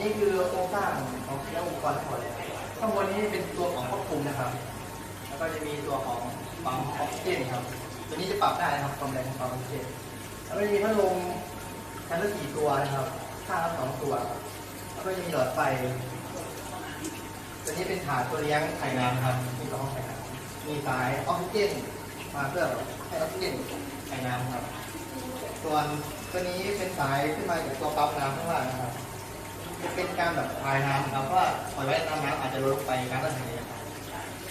นี้คือโครงสร้างของและอุปกรณ์ทั้งหมดเลยข้างบนนี้เป็นตัวของควบคุมนะครับ แล้วก็จะมีตัวของปั๊มออกซิเจนครับ ตัวนี้จะปรับได้นะครับความแรงของปั๊มออกซิเจนแล้วก็จะมีพัดลมชั้นละสี่ตัวนะครับ ข้างละสองตัว แล้วก็จะมีหลอดไฟ ตัวนี้เป็นถาดตัวเลี้ยงไข่น้ำครับ มีตัวห้องไข่น้ำมีสายออกซิเจนมาเพื่อให้ออกซิเจนไข่น้ำครับ ส่วนตัวนี้เป็นสายขึ้นมาจากตัวปั๊มน้ำข้างล่างนะครับ เป็นการแบบพายน้ำครับเราะว่าปล่อยไว้น้ำน้ำอาจจะลดลงไปน้ำระเหยนะครับ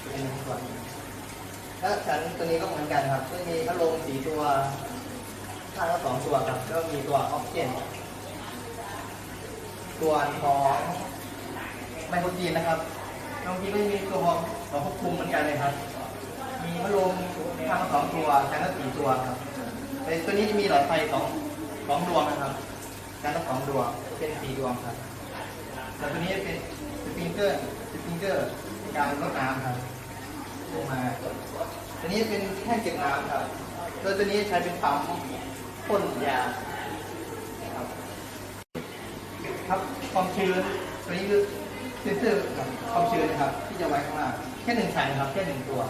จะเป็นส่วนแล้วชั้นตัวนี้ก็เหมือนกันครับก็มีพัดลมสีตัวข้างละสองตัวครับก็มีตัวออกซิเจนตัวของไมโครจีนนะครับบางทีก็มีตัวของของควบคุมเหมือนกันเลยครับ มีพัดลมข้างละสองตัวชั้นละสี่ตัวครับแต่ตัวนี้จะมีหลอดไฟสองสองดวงนะครับการละสองดวงเป็นสี่ดวงครับ แล้วตัวนี้เป็นสปริงเกอร์สปริงเกอร์ในการรดน้ำครับลงมาตัวนี้เป็นแท่งเก็บน้ำครับแล้วตัวนี้ใช้เป็นปั๊มพ่นยาครับครับความชื้นตัวนี้คือเซนเซอร์ความชื้นนะครับ ที่จะไว้ข้างล่างแค่หนึ่งชั้นครับแค่หนึ่งตัว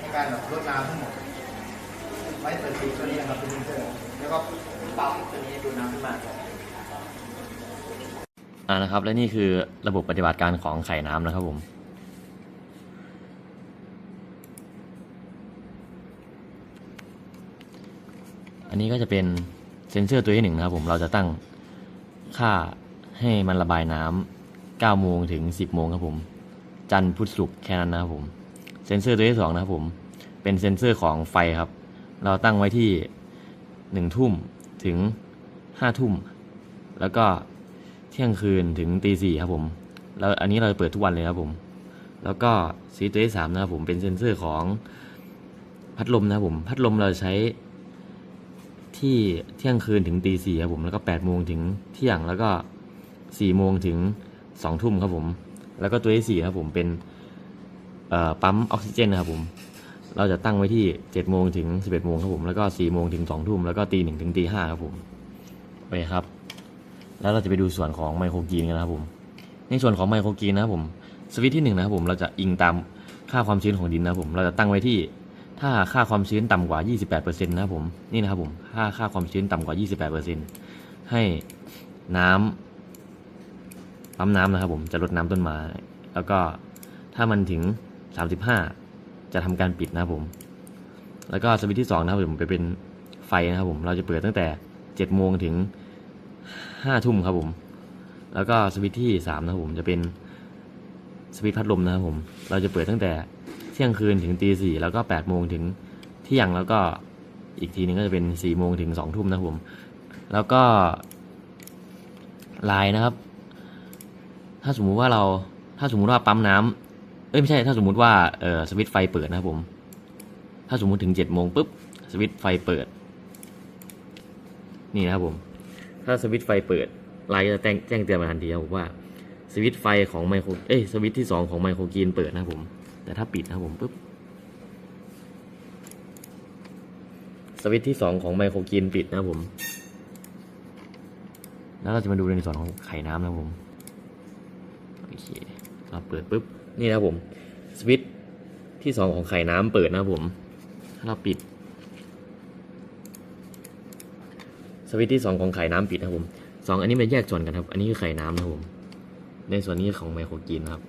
ในการแบบรดน้ำทั้งหมดไว้เปิดปิดตัวนี้นะครับเป็นเซนเซอร์แล้วก็ปั๊มตัวนี้ดูน้ำขึ้นมา อ่านะครับ และนี่คือระบบปฏิบัติการของไข่น้ำนะครับผมอันนี้ก็จะเป็นเซ็นเซอร์ตัวที่หนึ่งนะครับผมเราจะตั้งค่าให้มันระบายน้ำ9โมงถึง 10 โมงครับผม จันทร์พุธศุกร์แค่นั้นนะครับผม เซ็นเซอร์ตัวที่สองนะครับผม เป็นเซ็นเซอร์ของไฟครับ เราตั้งไว้ที่ 1 ทุ่มถึง 5 ทุ่ม แล้วก็ ที่ยงคืนถึงตีสี่ครับผมแล้วอันนี้เราเปิดทุกวันเลยครับผม แล้วก็ซีตัวที่สามนะครับผมเป็นเซ็นเซอร์ของพัดลมนะครับผม พัดลมเราใช้ที่เที่ยงคืนถึงตีสี่ครับผม แล้วก็แปดโมงถึงเที่ยง แล้วก็สี่โมงถึงสองทุ่มครับผม แล้วก็ตัวที่สี่ครับผมเป็นปั๊มออกซิเจนนะครับผม เราจะตั้งไว้ที่เจ็ดโมงถึงสิบเอ็ดโมงครับผม แล้วก็สี่โมงถึงสองทุ่ม แล้วก็ตีหนึ่งถึงตีห้าครับผม ไปครับ แล้วเราจะไปดูส่วนของไมโครกรีนกันนะครับผม ในส่วนของไมโครกรีนนะครับผมสวิตที่หนึ่งนะครับผมเราจะอิงตามค่าความชื้นของดินนะครับผม เราจะตั้งไว้ที่ถ้าค่าความชื้นต่ำกว่า 28%นะครับผมนี่นะครับผมค่าค่าความชื้นต่ำกว่า 28%ให้น้ำปั๊มน้ำนะครับผมจะลดน้ำต้นไม้แล้วก็ถ้ามันถึง 35 จะทำการปิดนะครับผม แล้วก็สวิตที่สองนะครับผมไปเป็นไฟนะครับผมเราจะเปิดตั้งแต่7โมงถึง ห้าทุ่มครับผม แล้วก็สวิตที่สามนะครับผมจะเป็นสวิตพัดลมนะครับผม เราจะเปิดตั้งแต่เที่ยงคืนถึงตีสี่แล้วก็แปดโมงถึงเที่ยงแล้วก็อีกทีนึงก็จะเป็นสี่โมงถึงสองทุ่มนะครับผม แล้วก็ลายนะครับ ถ้าสมมุติว่าเราถ้าสมมุติว่าปั๊มน้ำเอ้ยไม่ใช่ ถ้าสมมุติว่าเออสวิตไฟเปิดนะครับผม ถ้าสมมุติถึงเจ็ดโมงปุ๊บสวิตไฟเปิด นี่นะครับผม ถ้าสวิตช์ไฟเปิดไลน์จะแจ้งแจ้งเตือนมาทันทีครับผมว่าสวิตช์ไฟของไมโครเอ้ยสวิตช์ที่สองของไมโครกรีนเปิดนะครับผม แต่ถ้าปิดนะครับผมปุ๊บสวิตช์ที่สองของไมโครกรีนปิดนะครับผม แล้วเราจะมาดูในส่วนของไข่น้ำนะครับผมโอเคเราเปิดปุ๊บนี่นะครับผมสวิตช์ที่สองของไข่น้ำเปิดนะครับผม ถ้าเราปิด สวิตที่สองของไข่น้ำปิดนะครับผมสองอันนี้มันแยกส่วนกันครับ อันนี้คือไข่น้ำนะครับผม ในส่วนนี้ของไมโครกรีนนะครับ